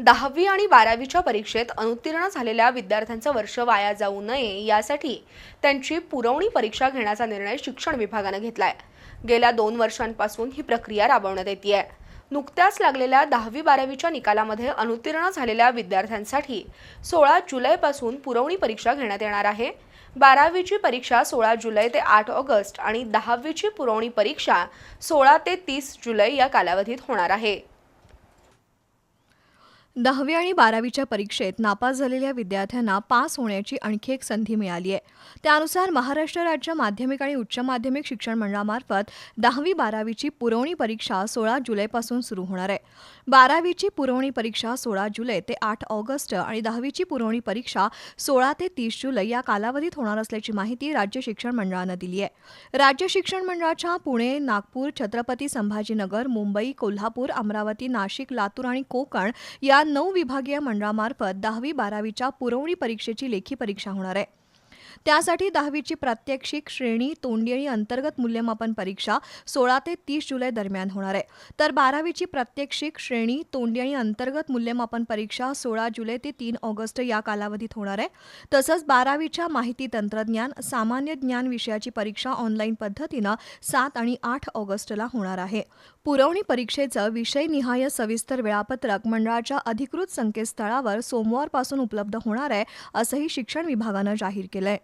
दहावी आणि बारावीच्या परीक्षेत अनुत्तीर्ण झालेल्या विद्यार्थ्यांचं वर्ष वाया जाऊ नये यासाठी त्यांची पुरवणी परीक्षा घेण्याचा निर्णय शिक्षण विभागानं घेतलाय. गेल्या दोन वर्षांपासून ही प्रक्रिया राबवण्यात येते नुकत्याच लागलेल्या दहावी बारावीच्या निकालामध्ये अनुत्तीर्ण झालेल्या विद्यार्थ्यांसाठी सोळा जुलैपासून पुरवणी परीक्षा घेण्यात येणार आहे. बारावीची परीक्षा सोळा जुलै ते आठ ऑगस्ट आणि दहावीची पुरवणी परीक्षा सोळा ते तीस जुलै या कालावधीत होणार आहे. दहावी आणि बारावीच्या परीक्षेत नापास झालेल्या विद्यार्थ्यांना पास होण्याची आणखी एक संधी मिळाली आहे. त्यानुसार महाराष्ट्र राज्य माध्यमिक आणि उच्च माध्यमिक शिक्षण मंडळामार्फत दहावी बारावीची पुरवणी परीक्षा सोळा जुलैपासून सुरू होणार आहे. बारावीची पुरवणी परीक्षा सोळा जुलै ते आठ ऑगस्ट आणि दहावीची पुरवणी परीक्षा सोळा ते तीस जुलै या कालावधीत होणार असल्याची माहिती राज्य शिक्षण मंडळानं दिली आहे. राज्य शिक्षण मंडळाच्या पुणे नागपूर छत्रपती संभाजीनगर मुंबई कोल्हापूर अमरावती नाशिक लातूर आणि कोकण या या नऊ विभागीय मंडळामार्फत दहावी बारावीच्या पुरवणी परीक्षेची लेखी परीक्षा होणार आहे. त्यासाठी दहावीची प्रात्यक्षिक श्रेणी तोंडी आणि अंतर्गत मूल्यमापन परीक्षा सोळा ते तीस जुलै दरम्यान होणार आहे. तर बारावीची प्रात्यक्षिक श्रेणी तोंडी आणि अंतर्गत मूल्यमापन परीक्षा सोळा जुलै ते तीन ऑगस्ट या कालावधीत होणार आहे. तसंच बारावीच्या माहिती तंत्रज्ञान सामान्य ज्ञान विषयाची परीक्षा ऑनलाईन पद्धतीनं सात आणि आठ ऑगस्टला होणार आहे. पुरवणी परीक्षेचं विषयनिहाय सविस्तर वेळापत्रक मंडळाच्या अधिकृत संकेतस्थळावर सोमवारपासून उपलब्ध होणार आहे असंही शिक्षण विभागानं जाहीर केलंय.